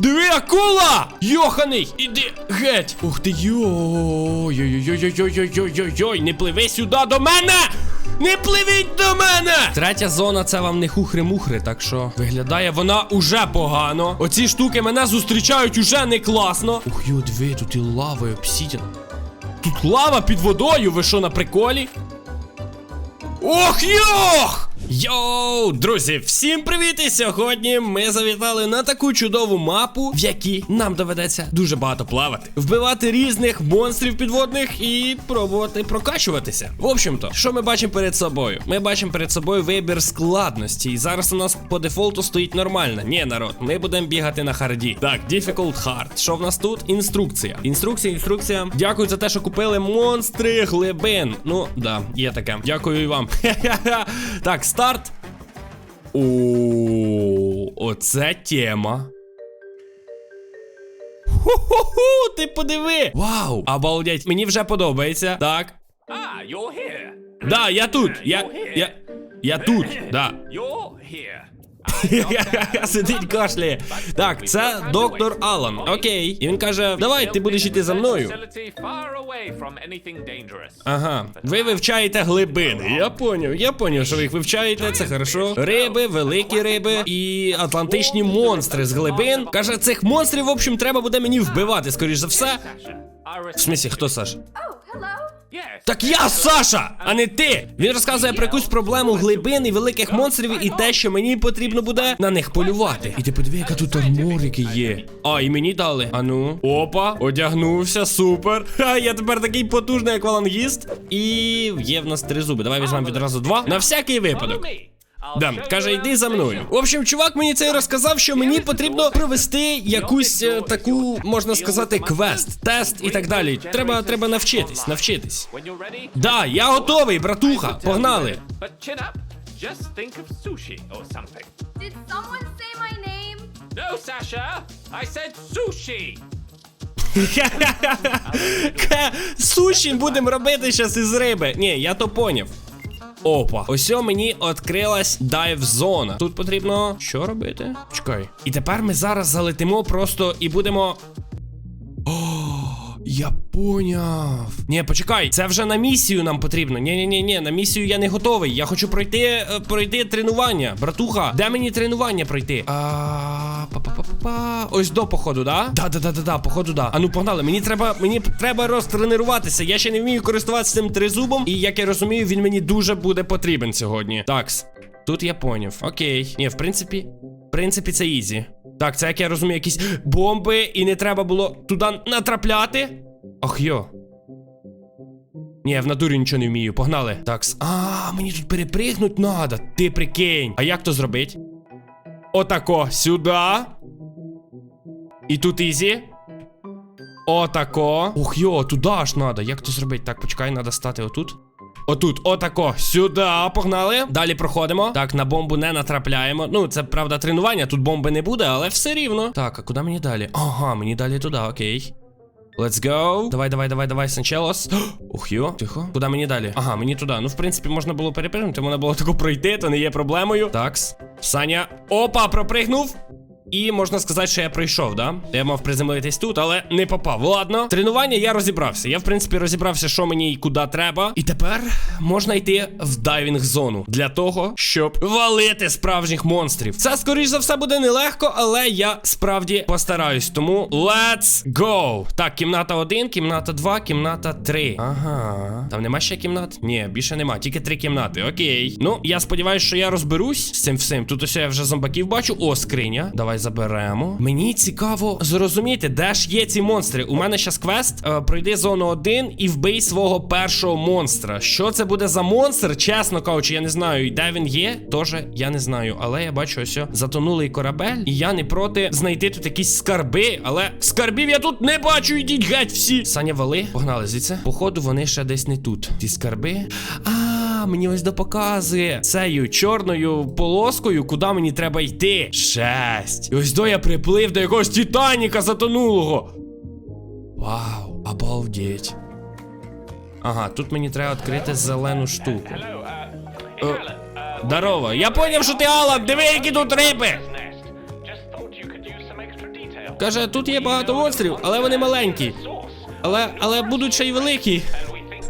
Диви, акула! Йоханий! Іди геть! Ух ти йой-йой-йой-йой-йой-йой-йой-йой! Не пливи сюди до мене! Не пливіть до мене! Третя зона це вам не хухри-мухри, так що виглядає вона уже погано. Оці штуки мене зустрічають уже не класно. Ух йо, диви, тут і лава, і обсідіна. Тут лава під водою, ви що на приколі? Ох йох! Йоу, друзі, всім привіт! І сьогодні ми завітали на таку чудову мапу, в якій нам доведеться дуже багато плавати, вбивати різних монстрів підводних і пробувати прокачуватися. В общем-то, що ми бачимо перед собою? Ми бачимо перед собою вибір складності. І зараз у нас по дефолту стоїть нормально. Ні, народ, ми будемо бігати на харді. Так, difficult hard. Що в нас тут? Інструкція. Інструкція, інструкція. Дякую за те, що купили монстри глибин. Ну, да, є таке. Дякую і вам. Так, старт. О, оце тема. Ху-ху-ху, ти подиви! Вау! Обалдеть, мені вже подобається. Так. Ah, you're here. Да, я тут. Я. Я. Я тут. Да. You're here. Сидить кашляє. Так, це доктор Алан. Окей. І він каже: Давай, ти будеш йти за мною. Ага, ви вивчаєте глибини. Я поняв, я поняв, що ви їх вивчаєте, це хорошо. Риби, великі риби і атлантичні монстри з глибин. Каже, цих монстрів, в общем, треба буде мені вбивати, скоріш за все. В смісі, хто Саш? Так я Саша, а не ти. Він розказує про якусь проблему глибин і великих монстрів і те, що мені потрібно буде на них полювати. І ти подиви, яка тут арморики є. А, і мені дали. Ану. Опа, одягнувся, супер. Ха, я тепер такий потужний, як валангіст. І є в нас три зуби. Давай візьмемо відразу два. На всякий випадок. Да, каже, йди за мною. В общем, чувак мені це розказав, що мені потрібно провести якусь е, таку, можна сказати, квест, тест і так далі. Треба, треба навчитись, навчитись. Да, я готовий, братуха. Погнали. But chin up. Just think of sushi or something. Did someone say my name? No, Sasha. I said sushi. Суші будемо робити зараз із риби. Ні, я то поняв. Опа, ось мені відкрилась дайв зона. Тут потрібно що робити? Чекай. І тепер ми зараз залетимо просто і будемо. Я поняв. Ні, почекай, це вже на місію нам потрібно. Ні, ні, ні, ні, на місію я не готовий. Я хочу пройти е, пройти тренування. Братуха, де мені тренування пройти? А, па-па-па-па. Ось до походу, да? Да, да, да, да, да, походу, да. А ну погнали. Мені треба, мені треба розтренуватися. Я ще не вмію користуватися цим тризубом. І як я розумію, він мені дуже буде потрібен сьогодні. Такс. Тут я поняв. Окей. Ні, в принципі, в принципі, це ізі. Так, це як я розумію, якісь бомби, і не треба було туди натрапляти. Ах йо. Ні, в натурі нічого не вмію. Погнали. Такс. А, мені тут перепригнуть надо. Ти прикинь. А як то зробить? Отако, сюди. І тут ізі. Отако. Ух йо, туди аж надо. Як то зробити? Так, почекай, треба стати отут. Отут, отако, сюди, погнали. Далі проходимо. Так, на бомбу не натрапляємо. Ну, це правда тренування, тут бомби не буде, але все рівно. Так, а куди мені далі? Ага, мені далі туди, окей. Let's go. Давай, давай, давай, давай, Санчелос. Ух, йо, тихо. Куди мені далі? Ага, мені туди. Ну, в принципі, можна було перепригнути, можна було тако пройти, то не є проблемою. Такс. Саня. Опа, пропригнув. І можна сказати, що я пройшов, да? Я мав приземлитись тут, але не попав. Ладно, тренування я розібрався. Я, в принципі, розібрався, що мені і куди треба. І тепер можна йти в дайвінг зону для того, щоб валити справжніх монстрів. Це, скоріш за все, буде нелегко, але я справді постараюсь. Тому let's go. Так, кімната 1, кімната 2, кімната 3. Ага. Там нема ще кімнат? Ні, більше нема, тільки три кімнати. Окей. Ну, я сподіваюся, що я розберусь з цим всім. Тут ось я вже зомбаків бачу. О, скриня. Давай заберемо. Мені цікаво зрозуміти, де ж є ці монстри. У мене щас квест. Е, пройди зону 1 і вбий свого першого монстра. Що це буде за монстр? Чесно кажучи, я не знаю. Де він є, теж я не знаю. Але я бачу ось затонулий корабель. І я не проти знайти тут якісь скарби. Але скарбів я тут не бачу. Ідіть геть всі. Саня вали. Погнали звідси. Походу, вони ще десь не тут. Ті скарби. А, мені ось допоказує цією чорною полоскою, куди мені треба йти. Шесть. І ось до я приплив до якогось Титаніка затонулого. Вау, обалдеть. Ага, тут мені треба відкрити зелену штуку. Uh, Alan. Uh, Здорово. Я поняв, що ти Алан. Диви, які тут риби. Каже, тут є багато монстрів, але вони маленькі. Але, але будуть ще й великі.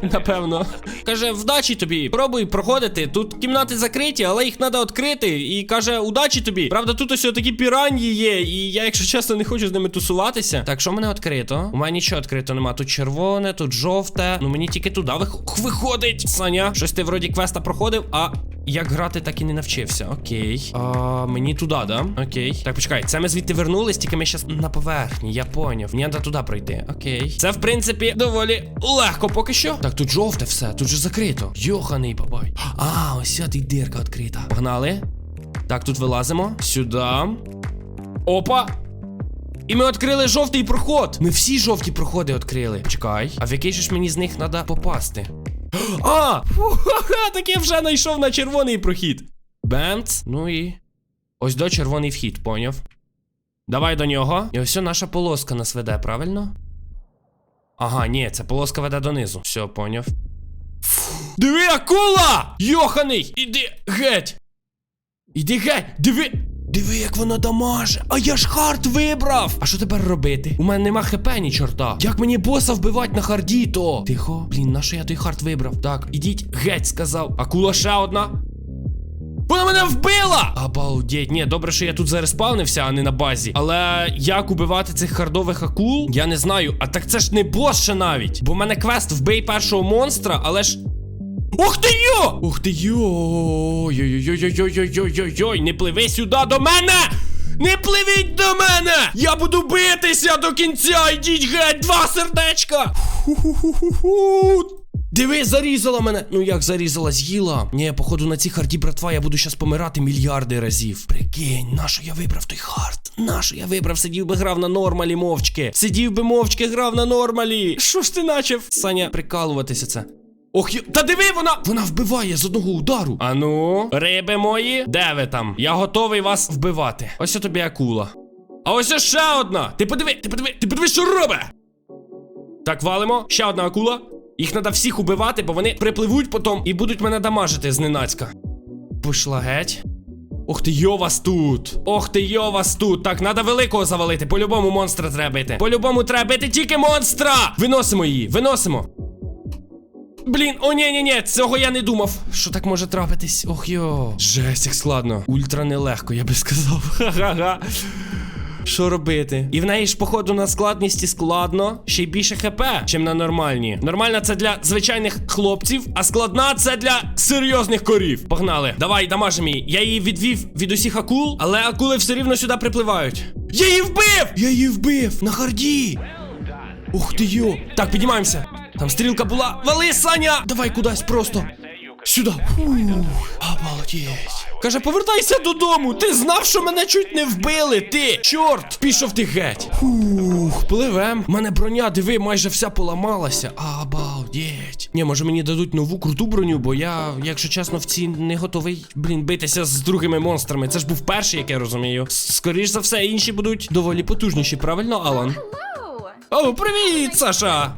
Напевно. Каже, вдачі тобі. Пробуй проходити. Тут кімнати закриті, але їх треба відкрити. І каже, удачі тобі. Правда, тут ось такі піраньї є. І я, якщо чесно, не хочу з ними тусуватися. Так, що мене відкрито? У мене нічого відкрито нема. Тут червоне, тут жовте. Ну мені тільки туди вих- виходить. Саня, щось ти вроді квеста проходив, а. Як грати, так і не навчився. Окей. А, мені туди, да? Окей. Так, почекай, це ми звідти вернулись, тільки ми зараз на поверхні. Я поняв. Мені треба туди пройти. Окей. Це, в принципі, доволі легко поки що. Так, тут жовте все, тут же закрито. Йоханий бабай. А, ось ти дирка відкрита. Погнали. Так, тут вилазимо. Сюди. Опа. І ми відкрили жовтий проход. Ми всі жовті проходи відкрили. Почекай. А в який же ж мені з них треба попасти? А! Я вже знайшов на червоний прохід. Бемц. Ну і. Ось до червоний вхід, поняв. Давай до нього. І ось наша полоска нас веде, правильно? Ага, ні, ця полоска веде донизу. Все, поняв. Диви, акула! Йоханий! Іди геть! Іди геть! Диви! Диви, як вона дамаже! А я ж хард вибрав! А що тепер робити? У мене нема хп ні чорта. Як мені боса вбивати на харді, то? Тихо, блін, на що я той хард вибрав? Так, ідіть геть, сказав. Акула ще одна. Вона мене вбила! Обалдеть, ні, добре, що я тут зареспавнився, а не на базі. Але як убивати цих хардових акул? Я не знаю. А так це ж не бос ще навіть. Бо в мене квест вбий першого монстра, але ж. Ух ти йо! Ух ти йо! Йой-йой-йой-йой-йой-йой-йой! Не пливи сюди до мене! Не пливіть до мене! Я буду битися до кінця! Йдіть геть! Два сердечка! Ху-ху-ху-ху-ху! Диви, зарізала мене. Ну як зарізала, з'їла. Ні, походу на цій харді, братва, я буду щас помирати мільярди разів. Прикинь, нащо я вибрав той хард? Нащо я вибрав? Сидів би грав на нормалі мовчки. Сидів би мовчки, грав на нормалі. Що ж ти начав? Саня, прикалуватися це. Ох, та диви, вона! Вона вбиває з одного удару. Ану, риби мої, де ви там? Я готовий вас вбивати. Ось тобі акула. А ось ще одна. Ти подиви, ти подиви, ти подиви, що робить! Так, валимо. Ще одна акула. Їх треба всіх убивати, бо вони припливуть потім і будуть мене дамажити зненацька. Пішла геть. Ох ти йо вас тут! Ох ти йо вас тут! Так, треба великого завалити. По-любому монстра треба бити. По-любому треба бити тільки монстра! Виносимо її, виносимо. Блін, о ні ні ні цього я не думав. Що так може трапитись? Ох йо. Жесть, як складно. Ультра нелегко, я би сказав. Ха-ха-ха. Що робити? І в неї ж, походу, на складності складно, ще й більше хп, чим на нормальні. Нормальна це для звичайних хлопців, а складна це для серйозних корів. Погнали. Давай, дамажи мій. Я її відвів від усіх акул, але акули все рівно сюди припливають. Я її вбив! Я її вбив! На харді! Ух ти йо! Так, піднімаємося. Там стрілка була. Вали, Саня! Давай кудись просто. Сюди. Обалдеть. Каже, повертайся додому. Ти знав, що мене чуть не вбили. Ти, чорт, пішов ти геть. Фух, пливем. У мене броня, диви, майже вся поламалася. Обалдеть. Ні, може мені дадуть нову круту броню, бо я, якщо чесно, в цій не готовий, блін, битися з другими монстрами. Це ж був перший, як я розумію. Скоріш за все, інші будуть доволі потужніші, правильно, Алан? О, привіт, Саша!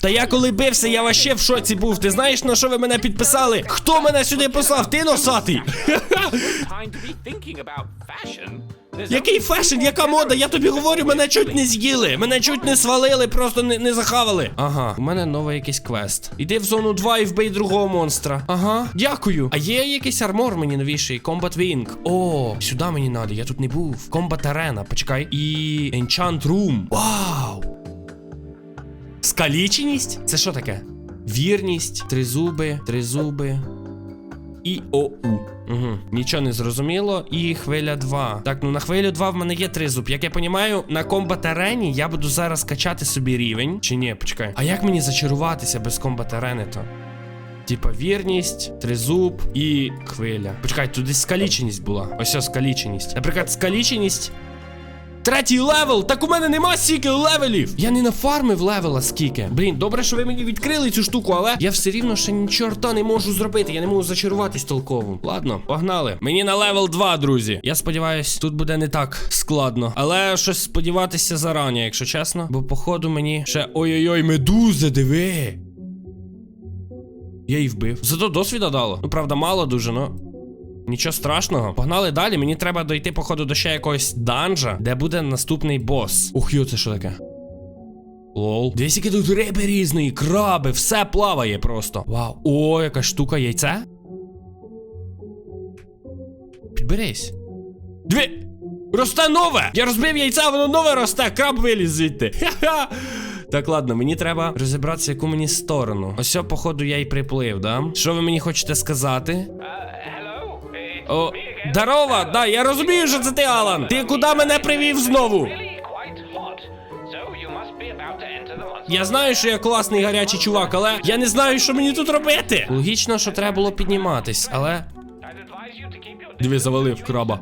Та я коли бився, я вообще в шоці був. Ти знаєш, на що ви мене підписали? Хто мене сюди послав? Ти носатий? Який фешн, яка мода? Я тобі говорю, мене чуть не з'їли. Мене чуть не свалили, просто не, не захавали. Ага, у мене новий якийсь квест. Іди в зону 2 і вбий другого монстра. Ага, дякую. А є якийсь армор мені новіший? Combat Wing. О, сюди мені надо, я тут не був. Combat Arena, почекай. І Enchant Room. Вау! Скаліченість? Це що таке? Вірність, тризуби, тризуби. І ОУ. Угу. Нічого не зрозуміло. І хвиля 2. Так, ну на хвилю 2 в мене є тризуб. Як я понімаю, на комбат арені я буду зараз качати собі рівень. Чи ні, почекай. А як мені зачаруватися без комбат арени то? Типа вірність, тризуб і хвиля. Почекай, тут десь скаліченість була. Ось ось скаліченість. Наприклад, скаліченість. Третій левел! Так у мене нема стільки левелів! Я не нафармив левела скільки. Блін, добре, що ви мені відкрили цю штуку, але я все рівно ще ні чорта не можу зробити. Я не можу зачаруватись толково. Ладно, погнали. Мені на левел 2, друзі. Я сподіваюсь, тут буде не так складно. Але щось сподіватися зарані, якщо чесно. Бо, походу, мені ще ой-ой-ой, медузи, диви. Я її вбив. Зато досвіда дало. Ну, правда, мало дуже, но. Нічого страшного. Погнали далі. Мені треба дойти, походу, до ще якогось данжа, де буде наступний бос. Ух, йо, це що таке? Лол. Дивись, які тут риби різної, краби, все плаває просто. Вау. О, яка штука, яйце. Підберись. Дві. Росте нове! Я розбив яйця, воно нове росте, краб виліз звідти. Ха-ха. Так, ладно, мені треба розібратися, яку мені сторону. Ось, походу, я й приплив, да? Що ви мені хочете сказати? О, Дарова, Да, я розумію, що це ти, Алан! Ти куди мене привів знову? Я знаю, що я класний гарячий чувак, але я не знаю, що мені тут робити. Логічно, що треба було підніматись, але. Диви, завалив краба.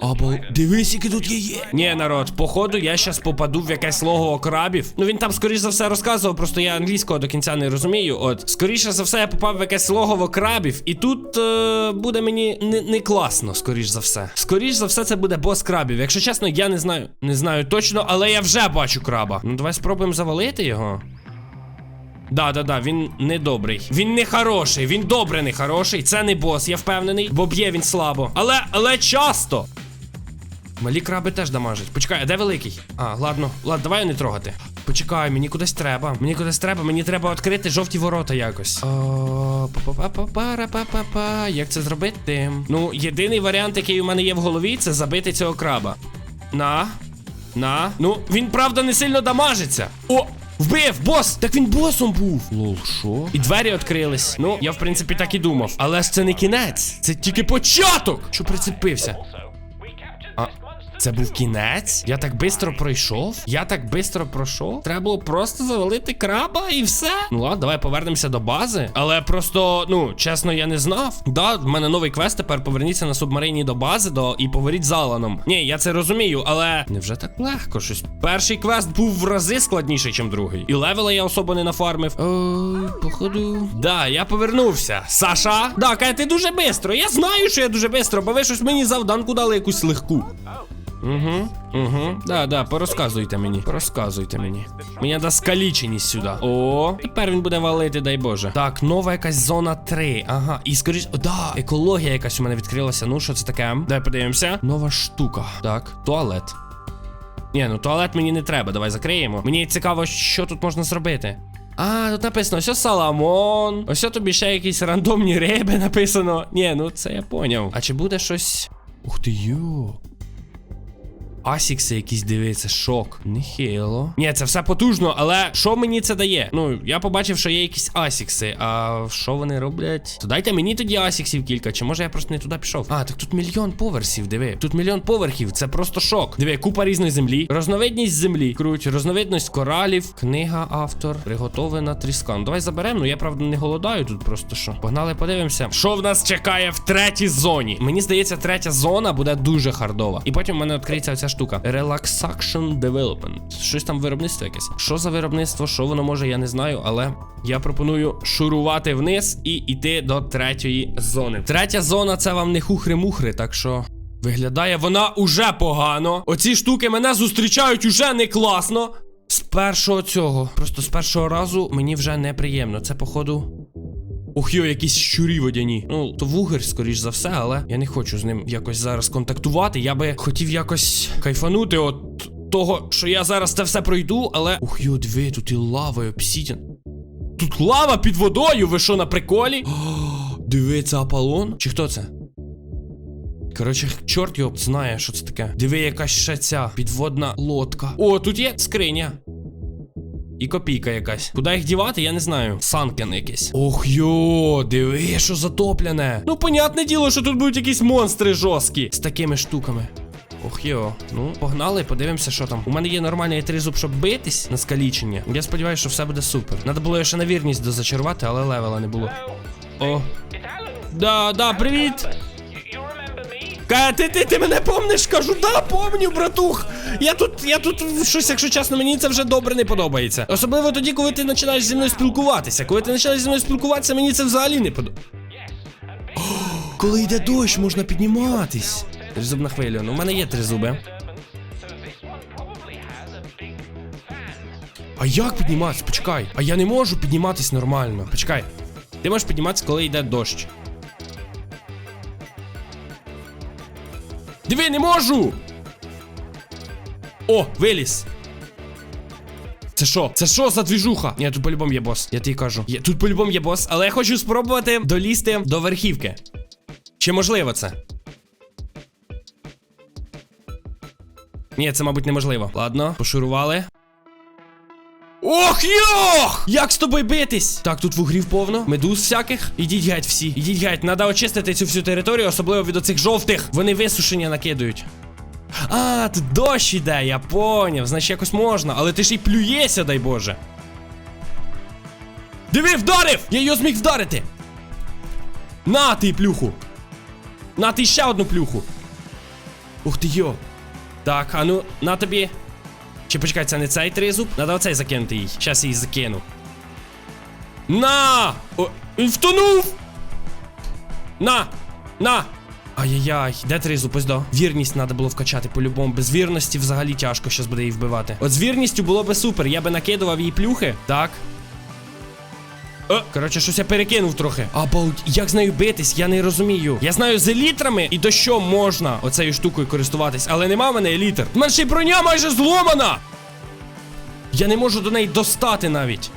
Або дивись, які тут є. Ні, народ, походу, я щас попаду в якесь логово крабів. Ну він там, скоріш за все, розказував, просто я англійського до кінця не розумію. От, скоріше за все, я попав в якесь логово крабів, і тут е, буде мені не, не класно, скоріш за все. Скоріш за все, це буде бос крабів. Якщо чесно, я не знаю, не знаю точно, але я вже бачу краба. Ну давай спробуємо завалити його. Да, да, да, він не добрий. Він не хороший, він добре не хороший. Це не бос, я впевнений, бо б'є він слабо. Але, але часто. Малі краби теж дамажать. Почекай, а де великий? А, ладно, ладно, давай його не трогати. Почекай, мені кудись треба. Мені кудись треба, мені треба відкрити жовті ворота якось. Як це зробити? Ну, єдиний варіант, який у мене є в голові, це забити цього краба. На. На. Ну, він правда не сильно дамажиться. О! Вбив, бос! Так він босом був. Лол, що? І двері відкрились. Ну, я в принципі так і думав. Але ж це не кінець, це тільки початок. Що прицепився? Це був кінець? Я так бистро пройшов? Я так бистро пройшов? Треба було просто завалити краба і все. Ну ладно, давай повернемося до бази. Але просто, ну, чесно, я не знав. Да, в мене новий квест. Тепер поверніться на субмарині до бази до і поверіть з Аланом. Ні, я це розумію, але невже так легко щось? Перший квест був в рази складніший, ніж другий. І левела я особо не нафармив. Ой, походу. Да, я повернувся. Саша? Да, Кай, ти дуже бистро. Я знаю, що я дуже бистро, бо ви щось мені завданку дали якусь легку. Угу, угу. Да, да, порозказуйте мені. Порозказуйте мені. Мені треба скаліченість сюди. О, тепер він буде валити, дай Боже. Так, нова якась зона 3. Ага. І скоріш. О, да, екологія якась у мене відкрилася. Ну, що це таке? Давай подивимося. Нова штука. Так, туалет. Ні, ну туалет мені не треба. Давай закриємо. Мені цікаво, що тут можна зробити. А, тут написано, ось Саламон. Ось тобі ще якісь рандомні риби написано. Ні, ну це я поняв. А чи буде щось. Ух ти йо. Асікси якісь дивиться, шок. Нехило. Ні, це все потужно, але що мені це дає? Ну, я побачив, що є якісь асікси. А що вони роблять? То дайте мені тоді асіксів кілька, чи може я просто не туди пішов? А, так тут мільйон поверсів, диви. Тут мільйон поверхів, це просто шок. Диви, купа різної землі. Розновидність землі. Круть, розновидність коралів, книга, автор, приготовлена тріска. Ну давай заберемо. Ну я правда не голодаю тут просто що. Погнали, подивимося. Що в нас чекає в третій зоні? Мені здається, третя зона буде дуже хардова. І потім в мене відкриється оця штука. Relaxation Development. Щось там виробництво якесь. Що за виробництво? Що воно може, я не знаю, але я пропоную шурувати вниз і йти до третьої зони. Третя зона це вам не хухри-мухри, так що. Виглядає вона уже погано. Оці штуки мене зустрічають уже не класно. З першого цього. Просто з першого разу мені вже неприємно. Це, походу. Ох йо, якісь щурі водяні. Ну, то вугер, скоріш за все, але я не хочу з ним якось зараз контактувати. Я би хотів якось кайфанути от того, що я зараз це все пройду, але. Ух йо, диви, тут і лава, і обсідян. Тут лава під водою, ви що на приколі? О, Аполлон? Чи хто це? Коротше, чорт його знає, що це таке. Диви, якась ще ця підводна лодка. О, тут є скриня. І копійка якась. Куди їх дівати, я не знаю. Санкен якийсь. Ох йо, диви, що затоплене. Ну, понятне діло, що тут будуть якісь монстри жорсткі з такими штуками. Ох йо. Ну, погнали, подивимося, що там. У мене є нормальний тризуб, щоб битись на скалічення. Я сподіваюся, що все буде супер. Надо було ще на вірність дозачарувати, але левела не було. О. Да, да, привіт! Ка, ти, ти, ти мене помниш? Кажу, да, помню, братух. Я тут, я тут щось, якщо чесно, мені це вже добре не подобається. Особливо тоді, коли ти починаєш зі мною спілкуватися. Коли ти починаєш зі мною спілкуватися, мені це взагалі не подобається. Коли йде дощ, можна підніматись. Тризуб на хвилю. Ну, у мене є три зуби. А як підніматись? Почекай. А я не можу підніматись нормально. Почекай. Ти можеш підніматися, коли йде дощ. Диви, не можу! О, виліз! Це що? Це що за двіжуха? Ні, тут по-любому є бос. Я тобі кажу. Є, тут по-любому є бос, але я хочу спробувати долізти до верхівки. Чи можливо це? Ні, це, мабуть, неможливо. Ладно, пошурували. Ох йох! Як з тобою битись? Так, тут вугрів повно, медуз всяких. Ідіть геть всі. Ідіть геть, треба очистити цю всю територію, особливо від оцих жовтих. Вони висушення накидують. А, тут дощ іде, я поняв. Значить, якось можна, але ти ж і плюєшся, дай Боже. Диви, вдарив! Я його зміг вдарити. На ти плюху. На ти ще одну плюху. Ух ти йо. Так, а ну, на тобі. Чи почекай, це не цей тризуб? Надо оцей закинути їй. Щас її закину. На! О, він втонув! На! На! Ай-яй-яй, де тризуб? Ось до. Вірність треба було вкачати по-любому. Без вірності взагалі тяжко щось буде її вбивати. От з вірністю було би супер. Я би накидував їй плюхи. Так. Коротше, щось я перекинув трохи. Абаут, як з нею битись, я не розумію. Я знаю, з елітрами і до що можна оцею штукою користуватись, але нема в мене елітр. В мене ще й броня майже зломана. Я не можу до неї достати навіть.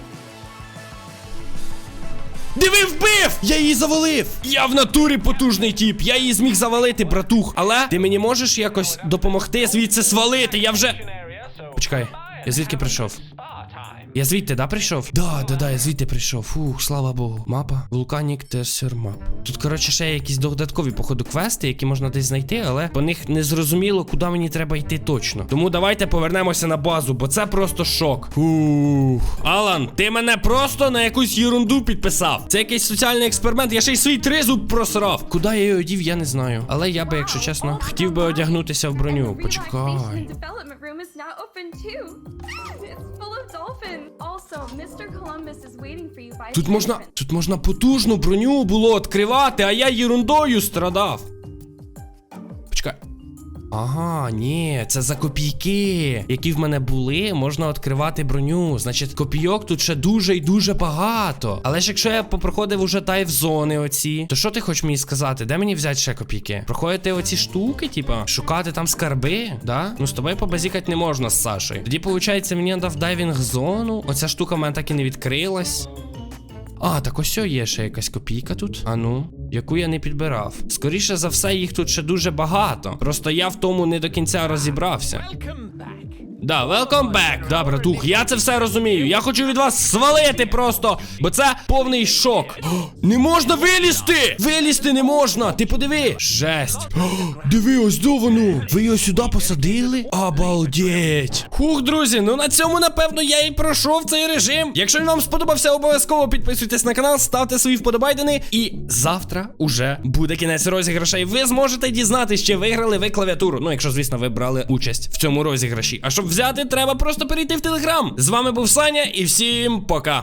Диви, вбив! Я її завалив! Я в натурі потужний тіп. Я її зміг завалити, братух. Але ти мені можеш якось допомогти звідси свалити? Я вже. Почекай, я звідки прийшов? Я звідти, да, прийшов? Да, да, да, я звідти прийшов. Фух, слава Богу. Мапа. Вулканік Тесер Мап. Тут, коротше, ще є якісь додаткові, походу, квести, які можна десь знайти, але по них не зрозуміло, куди мені треба йти точно. Тому давайте повернемося на базу, бо це просто шок. Фух. Алан, ти мене просто на якусь ерунду підписав. Це якийсь соціальний експеримент. Я ще й свій тризуб просрав. Куди я його одів, я не знаю. Але я би, якщо чесно, хотів би одягнутися в броню. Почекай. Тут можна, тут можна потужну броню було відкривати, а я ерундою страдав. Ага, ні, це за копійки, які в мене були, можна відкривати броню. Значить, копійок тут ще дуже і дуже багато. Але ж якщо я попроходив уже тайв зони оці, то що ти хочеш мені сказати? Де мені взяти ще копійки? Проходити оці штуки, типа, шукати там скарби, да? Ну з тобою побазікати не можна з Сашою. Тоді, виходить, мені треба в дайвінг зону. Оця штука в мене так і не відкрилась. А, так ось є ще якась копійка тут. А ну, яку я не підбирав. Скоріше за все, їх тут ще дуже багато. Просто я в тому не до кінця розібрався. Да, welcome back. Да, братух, я це все розумію. Я хочу від вас свалити просто, бо це повний шок. Не можна вилізти! Вилізти не можна! Ти подиви! Жесть! О, диви, ось до воно! Ви його сюди посадили? Обалдеть! Хух, друзі, ну на цьому, напевно, я і пройшов цей режим. Якщо він вам сподобався, обов'язково підписуйтесь на канал, ставте свої вподобайдени. І завтра уже буде кінець розіграшей. Ви зможете дізнатися, чи виграли ви клавіатуру. Ну, якщо, звісно, ви брали участь в цьому розіграші. А щоб взяти, треба просто перейти в телеграм. З вами був Саня, і всім пока.